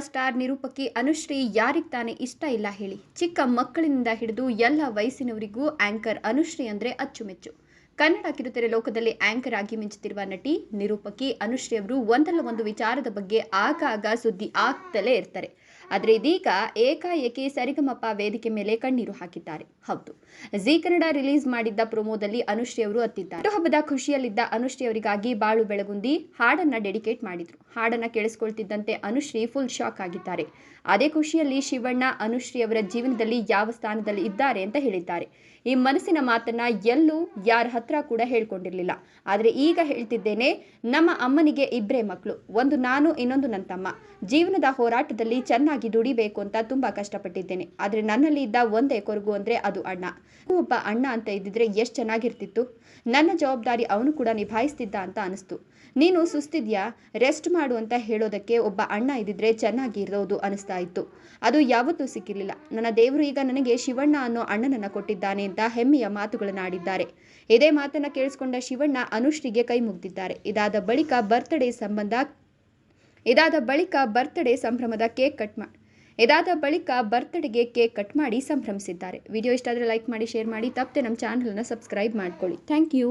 Star ನಿರೂಪಕಿ Anushree ಯಾರಿಗೆ ತಾನೇ ಇಷ್ಟ ಇಲ್ಲ ಹೇಳಿ. ಚಿಕ್ಕ ಮಕ್ಕಳಿಂದ ಹಿಡಿದು ಎಲ್ಲ ವಯಸ್ಸಿನವರಿಗೂ ಆಂಕರ್ ಅನುಶ್ರೀ ಅಂದರೆ ಅಚ್ಚುಮೆಚ್ಚು. ಕನ್ನಡ ಕಿರುತೆರೆ ಲೋಕದಲ್ಲಿ ಆಂಕರ್ ಆಗಿ ಮಿಂಚುತ್ತಿರುವ ನಟಿ ನಿರೂಪಕಿ ಅನುಶ್ರೀ ಅವರು ಒಂದಲ್ಲ ಒಂದು ವಿಚಾರದ ಬಗ್ಗೆ ಆಗಾಗ ಸುದ್ದಿ ಆಗ್ತಲೇ ಇರ್ತಾರೆ. ಆದರೆ ಇದೀಗ ಏಕಾಏಕಿ ಸರಿಗಮಪ ವೇದಿಕೆ ಮೇಲೆ ಕಣ್ಣೀರು ಹಾಕಿದ್ದಾರೆ. ಹೌದು, ಜೀ ಕನ್ನಡ ರಿಲೀಸ್ ಮಾಡಿದ್ದ ಪ್ರೊಮೋದಲ್ಲಿ ಅನುಶ್ರೀ ಅವರು ಅತ್ತಿದ್ದಾರೆ. ಹಬ್ಬದ ಖುಷಿಯಲ್ಲಿದ್ದ ಅನುಶ್ರೀ ಅವರಿಗಾಗಿ ಬಾಳು ಬೆಳಗುಂದಿ ಹಾಡನ್ನ ಡೆಡಿಕೇಟ್ ಮಾಡಿದ್ರು. ಹಾಡನ್ನ ಕೇಳಿಸ್ಕೊಳ್ತಿದ್ದಂತೆ ಅನುಶ್ರೀ ಫುಲ್ ಶಾಕ್ ಆಗಿದ್ದಾರೆ. ಅದೇ ಖುಷಿಯಲ್ಲಿ ಶಿವಣ್ಣ, ಅನುಶ್ರೀ ಅವರ ಜೀವನದಲ್ಲಿ ಯಾವ ಸ್ಥಾನದಲ್ಲಿ ಇದ್ದಾರೆ ಅಂತ ಹೇಳಿದ್ದಾರೆ. ಈ ಮನಸ್ಸಿನ ಮಾತನ್ನ ಎಲ್ಲೂ ಯಾರ ಹತ್ರ ಕೂಡ ಹೇಳ್ಕೊಂಡಿರ್ಲಿಲ್ಲ. ಆದರೆ ಈಗ ಹೇಳ್ತಿದ್ದೇನೆ, ನಮ್ಮ ಅಮ್ಮನಿಗೆ ಇಬ್ಬರೇ ಮಕ್ಕಳು ಒಂದು ನಾನು, ಇನ್ನೊಂದು ನನ್ನ ತಮ್ಮ ಜೀವನದ ಹೋರಾಟದಲ್ಲಿ ಚೆನ್ನಾಗಿ ದುಡಿಬೇಕು ಅಂತ ತುಂಬಾ ಕಷ್ಟಪಟ್ಟಿದ್ದೇನೆ. ಆದರೆ ನನ್ನಲ್ಲಿ ಇದ್ದ ಒಂದೇ ಕೊರಗು ಅಂದ್ರೆ ಅದು ಅಣ್ಣ. ಒಬ್ಬ ಅಣ್ಣ ಅಂತ ಇದ್ದಿದ್ರೆ ಎಷ್ಟು ಚೆನ್ನಾಗಿರ್ತಿತ್ತು. ನನ್ನ ಜವಾಬ್ದಾರಿ ಅವನು ಕೂಡ ನಿಭಾಯಿಸ್ತಿದ್ದ ಅಂತ ಅನಿಸ್ತು. ನೀನು ಸುಸ್ತಿದ್ಯಾ? ರೆಸ್ಟ್ ಮಾಡು ಅಂತ ಹೇಳೋದಕ್ಕೆ ಒಬ್ಬ ಅಣ್ಣ ಇದ್ದಿದ್ರೆ ಚೆನ್ನಾಗಿ ಇರೋದು ಅನಿಸ್ತಾ ಇತ್ತು. ಅದು ಯಾವತ್ತೂ ಸಿಕ್ಕಿರಲಿಲ್ಲ. ನನ್ನ ದೇವರು ಈಗ ನನಗೆ ಶಿವಣ್ಣ ಅನ್ನೋ ಅಣ್ಣನನ್ನ ಕೊಟ್ಟಿದ್ದಾನೆ ಅಂತ ಹೆಮ್ಮೆಯ ಮಾತುಗಳನ್ನು ಆಡಿದ್ದಾರೆ ಇದೇ ಮಾತನ್ನ ಕೇಳಿಸ್ಕೊಂಡ ಶಿವಣ್ಣ ಅನುಶ್ರೀಗೆ ಕೈ ಮುಗ್ದಿದ್ದಾರೆ. ಇದಾದ ಬಳಿಕ ಬರ್ತ್ಡೇ ಸಂಬಂಧ, ಇದಾದ ಬಳಿಕ ಬರ್ತ್ಡೇ ಸಂಭ್ರಮದ ಕೇಕ್ ಕಟ್ ಮಾಡಿ ಇದಾದ ಬಳಿಕ ಬರ್ತ್ಡೇಗೆ ಕೇಕ್ ಕಟ್ ಮಾಡಿ ಸಂಭ್ರಮಿಸಿದ್ದಾರೆ. ವಿಡಿಯೋ ಇಷ್ಟ ಆದರೆ ಲೈಕ್ ಮಾಡಿ ಶೇರ್ ಮಾಡಿ, ತಪ್ಪದೆ ನಮ್ಮ ಚಾನಲನ್ನು ಸಬ್ಸ್ಕ್ರೈಬ್ ಮಾಡ್ಕೊಳ್ಳಿ. Thank you